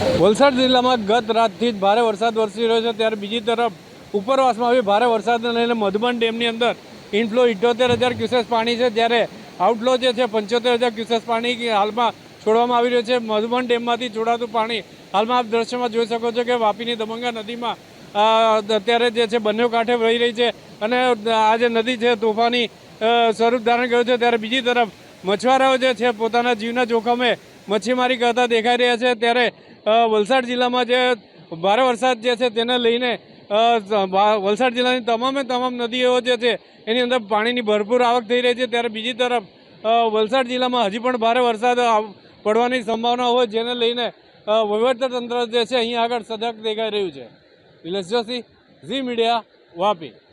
વલસાડ જિલ્લામાં ગત રાતથી જ ભારે વરસાદ વરસી રહ્યો છે. ત્યારે બીજી તરફ ઉપરવાસમાં આવી ભારે વરસાદને લઈને મધુબન ડેમની અંદર ઇનફ્લો ઇઠ્યોતેર હજાર ક્યુસેસ પાણી છે. જ્યારે આઉટફ્લો જે છે પંચોતેર હજાર ક્યુસેસ પાણી હાલમાં છોડવામાં આવી રહ્યું છે. મધુબન ડેમમાંથી છોડાતું પાણી હાલમાં આપ દ્રશ્યમાં જોઈ શકો છો કે વાપીની દમંગા નદીમાં અત્યારે જે છે બંને કાંઠે વહી રહી છે અને આ જે નદી છે તોફાની સ્વરૂપ ધારણ કર્યું છે. ત્યારે બીજી તરફ મછવારાઓ જે છે પોતાના જીવના જોખમે મચ્છીમારી કરતા દેખાઈ રહ્યા છે. ત્યારે વલસાડ જિલ્લામાં જે ભારે વરસાદ જે છે તેને લઈને વલસાડ જિલ્લાની તમામે તમામ નદીઓ જે છે એની અંદર પાણીની ભરપૂર આવક થઈ રહી છે. ત્યારે બીજી તરફ વલસાડ જિલ્લામાં હજી પણ ભારે વરસાદ પડવાની સંભાવના હોય જેને લઈને વહીવટીતંત્ર જે છે અહીંયા આગળ સજાગ દેખાઈ રહ્યું છે. નિલેશ જોશી ઝી મીડિયા, વાપી.